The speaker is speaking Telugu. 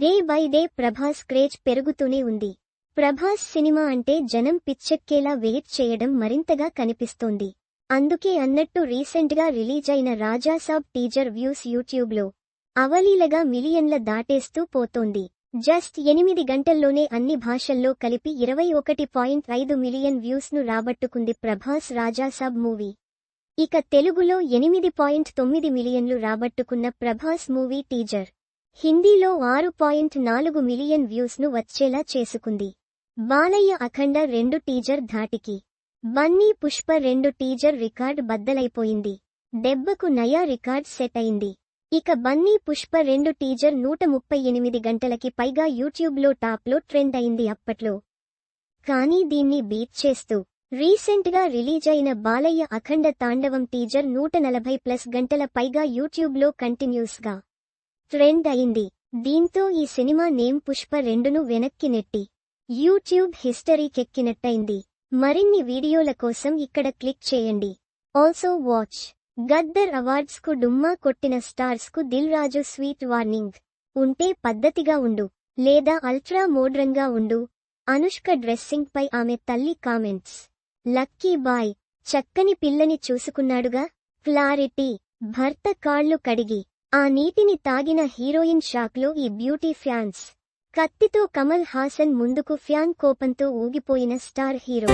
Day by day Prabhas craze పెరుగుతూనే ఉంది. ప్రభాస్ సినిమా అంటే జనం పిచ్చెక్కేలా వెయిట్ చేయడం మరింతగా కనిపిస్తోంది. అందుకే అన్నట్టు రీసెంట్గా రిలీజ్ అయిన రాజాసాబ్ టీజర్ వ్యూస్ యూట్యూబ్లో అవలీలగా మిలియన్ల దాటేస్తూ పోతోంది. జస్ట్ ఎనిమిది గంటల్లోనే అన్ని భాషల్లో కలిపి ఇరవై ఒకటి పాయింట్ ఐదు మిలియన్ వ్యూస్ను రాబట్టుకుంది ప్రభాస్ రాజాసాబ్ మూవీ. ఇక తెలుగులో ఎనిమిది పాయింట్ తొమ్మిది మిలియన్లు రాబట్టుకున్న ప్రభాస్ మూవీ టీజర్. హిందీలో ఆరు పాయింట్ నాలుగు మిలియన్ వ్యూస్ను వచ్చేలా చేసుకుంది. బాలయ్య అఖండ రెండు టీజర్ ధాటికి. బన్నీ పుష్ప రెండు టీజర్ రికార్డ్ బద్దలైపోయింది. దెబ్బకు నయా రికార్డ్ సెట్ అయింది ఇక బన్నీ పుష్ప రెండు టీజర్ నూట ముప్పై ఎనిమిది గంటలకి పైగా యూట్యూబ్లో టాప్లో ట్రెండ్ అయింది అప్పట్లో. కానీ దీన్ని బీట్ చేస్తూ రీసెంట్గా రిలీజ్ అయిన బాలయ్య అఖండ తాండవం టీజర్ నూట నలభై ప్లస్ గంటల పైగా యూట్యూబ్లో కంటిన్యూస్గా ట్రెండ్ అయింది. దీంతో ఈ సినిమా నేమ్ పుష్ప రెండును వెనక్కి నెట్టి యూట్యూబ్ హిస్టరీకెక్కినట్టయింది మరిన్ని వీడియోల కోసం ఇక్కడ క్లిక్ చేయండి. ఆల్సో వాచ్ గద్దర్ అవార్డ్స్కు డుమ్మా కొట్టిన స్టార్స్కు దిల్ రాజు స్వీట్ వార్నింగ్. ఉంటే పద్ధతిగా ఉండు లేదా అల్ట్రా మోడ్రంగా ఉండు. అనుష్క డ్రెస్సింగ్ పై ఆమె తల్లి కామెంట్స్. Lucky boy. చక్కని పిల్లని చూసుకున్నాడుగా. క్లారిటీ. భర్త కాళ్ళు కడిగి. ఆ నీటిని తాగిన హీరోయిన్ షాక్లో ఈ బ్యూటీ ఫ్యాన్స్. కత్తితో కమల్ హాసన్ ముందుకు ఫ్యాన్ కోపంతో ఊగిపోయిన స్టార్ హీరో.